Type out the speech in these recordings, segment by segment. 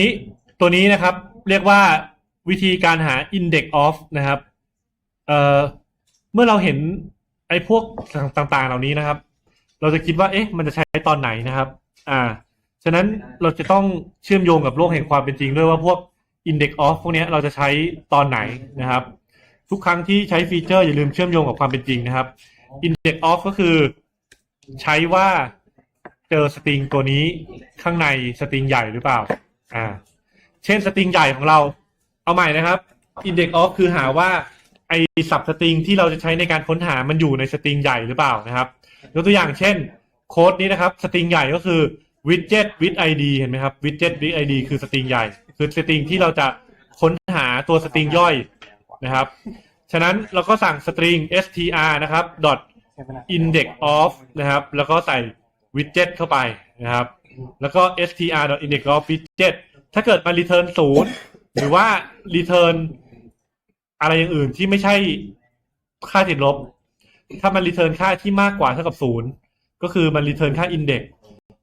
นี้ตัวนี้นะครับ เรียกว่าวิธีการหา index of นะครับเอ่อเมื่อเราเห็นไอ้พวกต่างๆ เหล่านี้นะครับ เราจะคิดว่า เอ๊ะ มันจะใช้ตอนไหนนะครับ อ่า ฉะนั้นเราจะต้องเชื่อมโยงกับโลกแห่งความเป็นจริงด้วยว่าพวก index of พวกนี้เราจะใช้ตอนไหนนะครับ ทุกครั้งที่ใช้ฟีเจอร์อย่าลืมเชื่อมโยงกับความเป็นจริงนะครับ index of ก็คือใช้ว่าเจอสตริงตัวนี้ข้างในสตริงใหญ่หรือเปล่า อ่า เช่นสตริงใหญ่ของเรา เอาใหม่นะครับ index of คือหาว่าไอสับสตริงที่เราจะใช้ในการค้นหามันอยู่ในสตริงใหญ่หรือเปล่านะครับยกตัวอย่างเช่น โค้ดนี้นะครับ สตริงใหญ่ก็คือ widget with id เห็นไหมครับ widget with id คือสตริงใหญ่ คือสตริงที่เราจะค้นหาตัวสตริงย่อยนะครับ ฉะนั้นเราก็สั่งสตริง str นะครับ dot index of นะครับ แล้วก็ใส่ widget เข้าไปนะครับ แล้วก็ str dot index of widget ถ้าเกิดมา return ศูนย์หรือว่า return อะไรอย่างอื่นที่ไม่ใช่ค่าติดลบ ถ้ามัน return ค่าที่มากกว่าเท่ากับศูนย์ก็คือมัน return ค่า index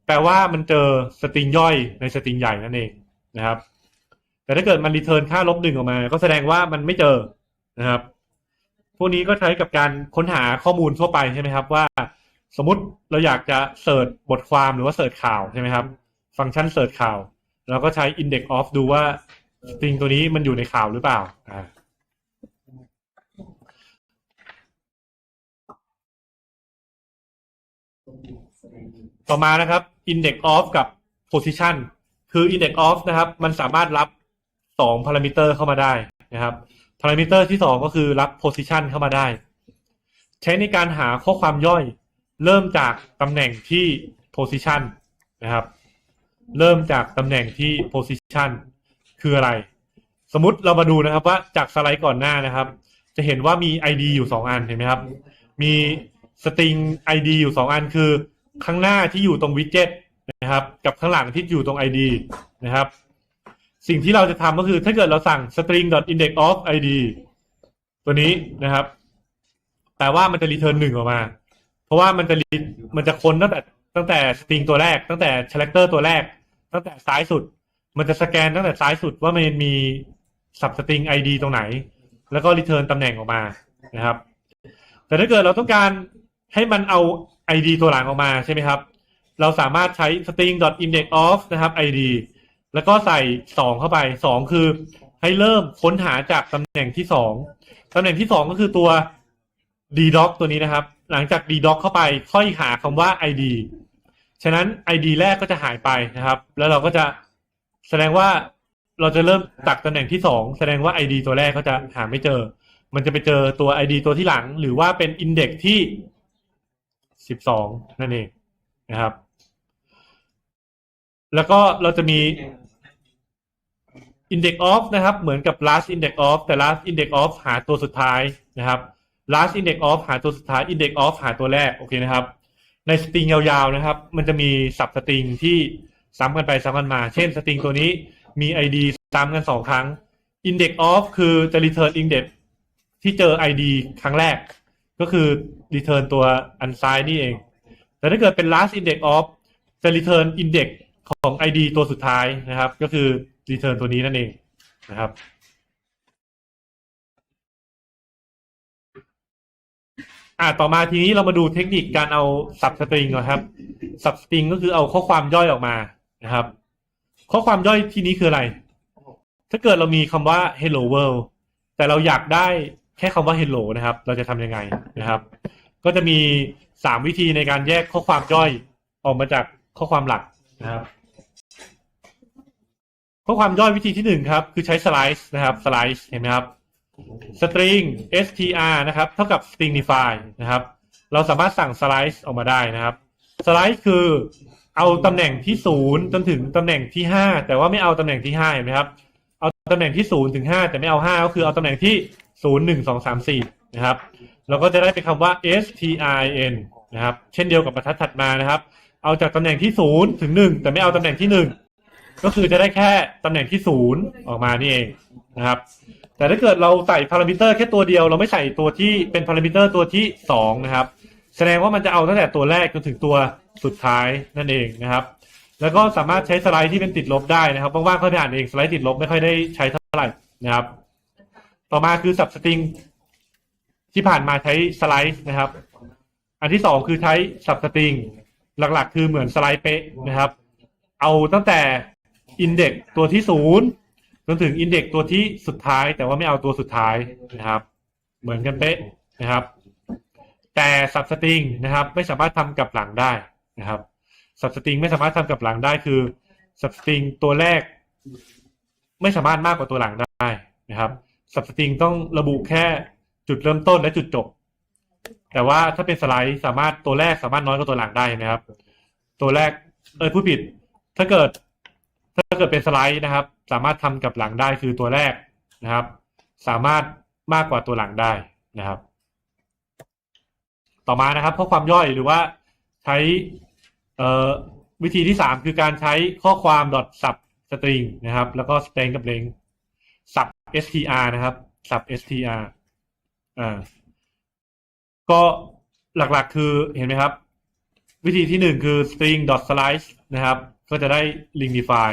แปลว่ามันเจอสตริงย่อยในสตริงใหญ่นั่นเองนะครับ แต่ถ้าเกิดมัน return ค่าลบหนึ่งออกมา ก็แสดงว่ามันไม่เจอนะครับ พวกนี้ก็ใช้กับการค้นหาข้อมูลทั่วไปใช่ไหมครับว่า สมมติเราอยากจะเสิร์ชบทความหรือว่าเสิร์ชข่าวใช่ไหมครับ ฟังก์ชันเสิร์ชข่าวเราก็ใช้ index of ดูว่าสตริงตัวนี้มันอยู่ในข่าวหรือเปล่าอ่าต่อมานะครับ index of กับ position คือ index of นะครับ มันสามารถรับสองพารามิเตอร์เข้ามาได้นะครับพารามิเตอร์ที่สองก็คือรับ position เข้ามาได้ ใช้ในการหาข้อความย่อย เริ่มจากตำแหน่งที่ position นะครับ เริ่มจากตำแหน่งที่ position คืออะไร สมมติเรามาดูนะครับว่าจากสไลด์ก่อนหน้านะครับ จะเห็นว่ามี ID อยู่สองอันเห็นไหมครับ มีสตริง ID อยู่สองอันคือข้างหน้าที่อยู่ตรงวิดเจ็ตนะครับ กับข้างหลังที่อยู่ตรง ID นะครับ สิ่งที่เราจะทำก็คือถ้าเกิดเราสั่ง string index of id ตัวนี้นะครับ แปลว่ามันจะ return หนึ่งออกมา ราะว่ามันจะ re- มันจะค้นตั้งแต่ตั้งแต่ string ตัวแรก ตั้งแต่ character ตัวแรก ตั้งแต่ซ้ายสุด มันจะสแกนตั้งแต่ซ้ายสุดว่ามันมี substring id ตรงไหน แล้วก็ return ตำแหน่งออกมานะครับ แต่ถ้าเกิดเราต้องการให้มันเอา id ตัวหลังออกมาใช่ไหมครับ เราสามารถใช้ string index of นะครับ id แล้วก็ใส่สองเข้าไปสองคือให้เริ่มค้นหาจากตำแหน่งที่สองตำแหน่งที่สองก็คือตัว ddoc ตัวนี้นะครับ หลังจาก ddoc เข้าไปค่อยหาคำว่า id ฉะนั้น id แรกก็จะหายไปนะครับ แล้วเราก็จะแสดงว่าเราจะเริ่มจากตำแหน่งที่สองแสดงว่า id ตัวแรกก็จะหาไม่เจอ มันจะไปเจอตัว id ตัวที่หลัง หรือว่าเป็น index ที่สิบสองนั่นเองนะครับ แล้วก็เราจะมี index of นะครับ เหมือนกับ last index of แต่ last index of หาตัวสุดท้ายนะครับ last index of หาตัวสุดท้าย index of หาตัวแรก โอเคนะครับ ในสตริงยาวๆนะครับ มันจะมีสับสตริงที่ซ้ำกันไปซ้ำกันมา เช่นสตริงตัวนี้มี id ซ้ำกันสองครั้ง index of คือจะ return index ที่เจอ id ครั้งแรก ก็คือ return ตัวอันซ้ายนี่เอง แต่ถ้าเกิดเป็น last index of จะ return index ของ id ตัวสุดท้ายนะครับ ก็คือ return ตัวนี้นั่นเองนะครับ อ่าต่อมาทีนี้เรามาดูเทคนิคการเอา substring นะครับ substring ก็คือเอาข้อความย่อยออกมานะครับ ข้อความย่อยที่นี้คืออะไร ถ้าเกิดเรามีคำว่า hello world แต่เราอยากได้แค่คำว่า hello นะครับ เราจะทำยังไงนะครับ ก็จะมีสามวิธีในการแยกข้อความย่อยออกมาจากข้อความหลักนะครับ ข้อความย่อยวิธีที่หนึ่งครับ คือใช้ slice นะครับ slice เห็นไหมครับ string str นะครับ เท่ากับ stringify นะครับ เราสามารถสั่ง slice ออกมาได้นะครับ slice คือเอาตำแหน่งที่ศูนย์จนถึงตำแหน่งที่ห้าแต่ว่าไม่เอาตำแหน่งที่ห้าเห็นไหมครับ เอาตำแหน่งที่ศูนย์ถึงห้าแต่ไม่เอาห้าก็คือเอาตำแหน่งที่ศูนย์หนึ่งสองสามสี่นะครับ เราก็จะได้เป็นคำว่า strin นะครับ เช่นเดียวกับบรรทัดถัดมานะครับ เอาจากตำแหน่งที่ศูนย์ถึงหนึ่งแต่ไม่เอาตำแหน่งที่หนึ่ง ก็คือจะได้แค่ตำแหน่งที่ศูนย์ออกมานี่เองนะครับ แต่ถ้าเกิดเราใส่พารามิเตอร์แค่ตัวเดียว เราไม่ใส่ตัวที่เป็นพารามิเตอร์ตัวที่สองนะครับ แสดงว่ามันจะเอาตั้งแต่ตัวแรกจนถึงตัวสุดท้ายนั่นเองนะครับ แล้วก็สามารถใช้สไลด์ที่เป็นติดลบได้นะครับว่างๆค่อยไปอ่านเองสไลด์ติดลบไม่ค่อยได้ใช้เท่าไหร่นะครับ ต่อมาคือ substring ที่ผ่านมาใช้สไลด์นะครับ อันที่สองคือใช้ substring หลักๆ คือเหมือนสไลด์เป๊ะนะครับ เอาตั้งแต่ index ตัวที่ศูนย์จนถึง index ตัวที่สุดท้าย แต่ว่าไม่เอาตัวสุดท้ายนะครับ เหมือนกันเป๊ะนะครับ แต่ substring นะครับ ไม่สามารถทำกับหลังได้นะครับ substring ไม่สามารถทำกับหลังได้คือ substring ตัวแรก ไม่สามารถมากกว่าตัวหลังได้นะครับ substring ต้องระบุแค่จุดเริ่มต้นและจุดจบ แต่ว่าถ้าเป็นสไลด์สามารถตัวแรกสามารถน้อยกว่าตัวหลังได้นะครับ ตัวแรกเอยผู้ผิด ถ้าเกิด ถ้าเกิดเป็นสไลด์นะครับ สามารถทำกับหลังได้คือตัวแรกนะครับ สามารถมากกว่าตัวหลังได้นะครับ ต่อมานะครับข้อความย่อยหรือว่าใช้เออวิธีที่สามคือการใช้ข้อความ sub string นะครับ แล้วก็ string กับ length sub str นะครับ sub str อ่าก็หลักๆคือเห็นไหมครับ วิธีที่หนึ่งคือ string dot slice นะครับ ก็จะได้ linkify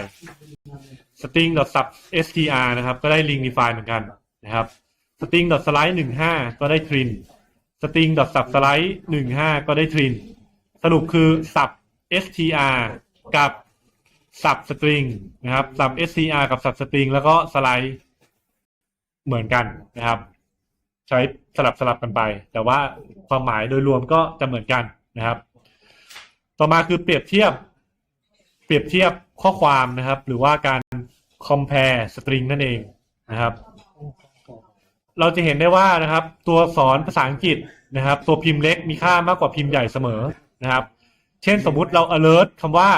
string dot sub str นะครับ ก็ได้ linkify เหมือนกันนะครับ string dot slice หนึ่งห้าก็ได้ trin string dot sub slice หนึ่งห้าก็ได้ trin สรุปคือ sub str กับ sub string นะครับ sub str กับ sub string แล้วก็ slice เหมือนกันนะครับ ใช้สลับสลับกันไป แต่ว่าความหมายโดยรวมก็จะเหมือนกันนะครับ ต่อมาคือเปรียบเทียบ เปรียบเทียบข้อความนะครับ หรือว่าการ compare string นั่นเองนะครับ เราจะเห็นได้ว่านะครับ ตัวสอนภาษาอังกฤษนะครับ ตัวพิมพ์เล็กมีค่ามากกว่าพิมพ์ใหญ่เสมอนะครับ เช่นสมมุติเรา alert คำว่า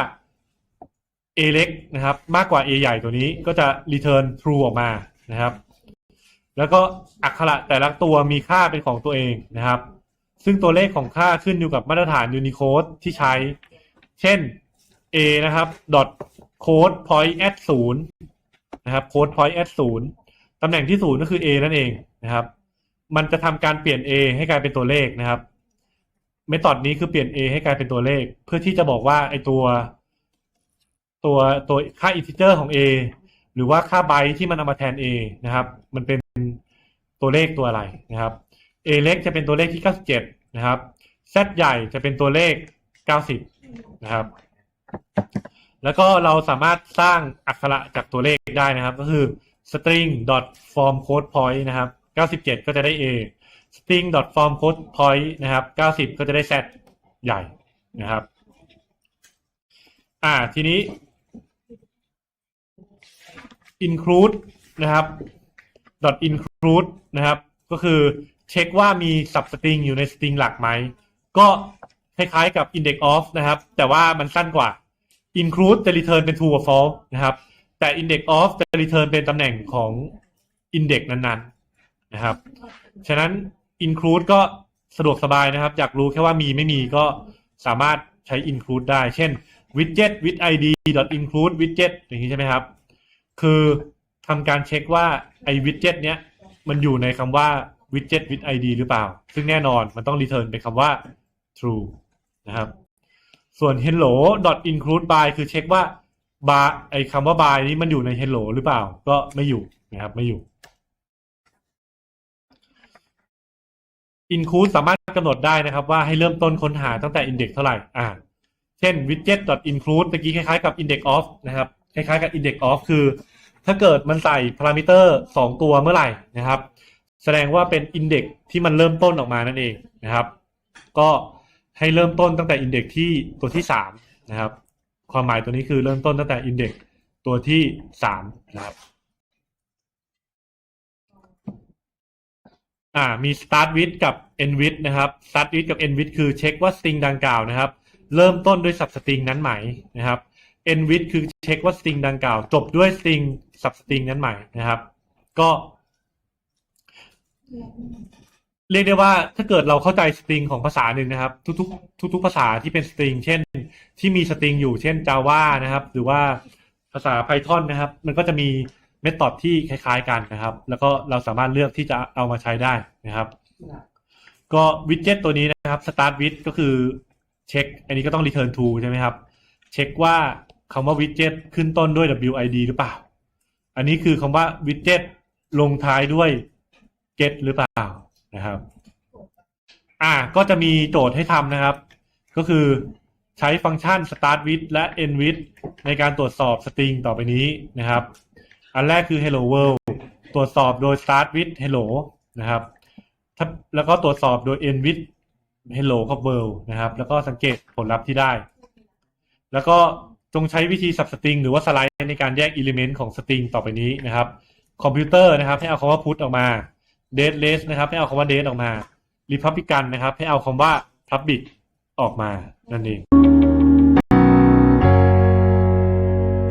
a เล็กนะครับ มากกว่า a ใหญ่ตัวนี้ก็จะ return true ออกมานะครับ แล้วก็อักขระแต่ละตัวมีค่าเป็นของตัวเองนะครับ ซึ่งตัวเลขของค่าขึ้นอยู่กับมาตรฐาน Unicode ที่ใช้ เช่น a นะครับ dot code point at ศูนย์นะครับ code point at ศูนย์ตำแหน่งที่ศูนย์ก็คือ a นั่นเองนะครับ มันจะทำการเปลี่ยน a ให้กลายเป็นตัวเลขนะครับเมธอดนี้คือเปลี่ยน a ให้กลายเป็นตัวเลข เพื่อที่จะบอกว่าไอตัว ตัวตัวค่า integer ของ a หรือว่าค่าไบต์ที่มันเอามาแทน a นะครับ มันเป็นตัวเลขตัวอะไรนะครับ a เล็กจะเป็นตัวเลขที่ 97 นะครับ z ใหญ่จะเป็นตัวเลข 90 นะครับ แล้วก็เราสามารถสร้างอักขระจากตัวเลขได้นะครับ ก็คือ string dot form code point นะครับ 97 ก็จะได้ a string dot form code point นะครับ 90 ก็จะได้ z ใหญ่นะครับ อ่าทีนี้ include นะครับ dot include นะครับ ก็คือเช็คว่ามี substring อยู่ใน string หลักไหม ก็คล้ายๆกับ index of นะครับ แต่ว่ามันสั้นกว่า include จะ return เป็น true กับ false นะครับ แต่ index of จะ return เป็นตำแหน่งของ index นั้นๆนะครับ ฉะนั้น include ก็สะดวกสบายนะครับ อยากรู้แค่ว่ามีไม่มีก็สามารถใช้ include ได้ เช่น widget with id include widget อย่างนี้ใช่ไหมครับ คือทำการเช็คว่าไอ้ widget เนี้ยมันอยู่ในคำว่า widget with id หรือเปล่า ซึ่งแน่นอนมันต้อง return เป็นคำว่า true นะครับ ส่วน hello dot include by คือเช็คว่า bar ไอ้คำว่า by นี้มันอยู่ใน hello หรือเปล่า ก็ไม่อยู่นะครับไม่อยู่ include สามารถกำหนดได้นะครับ ว่าให้เริ่มต้นค้นหาตั้งแต่ index ท่าไหร่อ่าเช่น widget dot include เมื่อกี้คล้ายๆกับ index of นะครับ คล้ายๆกับ index of คือ ถ้าเกิดมันใส่พารามิเตอร์สองตัวเมื่อไหร่นะครับ แสดงว่าเป็น index ที่มันเริ่มต้นออกมานั่นเองนะครับ ก็ ให้เริ่มต้นตั้งแต่ index ที่ตัวที่สามนะครับ ความหมายตัวนี้คือเริ่มต้นตั้งแต่ index ตัวที่สามนะครับอ่ามี start with กับ end with นะครับ start with กับ end with คือเช็คว่า string ดังกล่าวนะครับ เริ่มต้นด้วย substring นั้นไหมนะครับ end with คือเช็คว่า string ดังกล่าว จบด้วย string substring นั้นไหมนะครับ ก็ เรียกได้ว่าถ้าเกิดเราเข้าใจ string ของภาษาหนึ่งนะครับ ทุกๆทุก ๆ ภาษาที่เป็น string เช่น ที่มี string อยู่เช่น Java นะครับ หรือว่าภาษา Python นะครับ มันก็จะมีเมธอดที่คล้าย ๆ กันนะครับ แล้วก็เราสามารถเลือกที่จะเอามาใช้ได้นะครับ ก็วิดเจ็ตตัวนี้นะครับ start with ก็คือเช็ค อันนี้ก็ต้อง return to ใช่ไหมครับ เช็คว่าคำว่า widget ขึ้นต้นด้วย WID หรือเปล่า อันนี้คือคำว่า widget ลงท้ายด้วย get หรือเปล่า นะครับ อ่าก็จะมีโจทย์ให้ทำนะครับ ก็คือใช้ฟังก์ชัน start with และ end with ในการตรวจสอบสตริงต่อไปนี้นะครับ อันแรกคือ hello world ตรวจสอบโดย start with hello นะครับแล้วก็ตรวจสอบโดย end with hello กับ world นะครับ แล้วก็สังเกตผลลัพธ์ที่ได้ แล้วก็จงใช้วิธี substring หรือว่าสไลด์ในการแยก element ของ string ต่อไปนี้นะครับ คอมพิวเตอร์นะครับ ให้เอาคำว่า put ออกมา dateless นะครับ ให้เอาคำว่า date ออกมา republican นะครับ ให้เอาคำว่า public ออกมานั่นเอง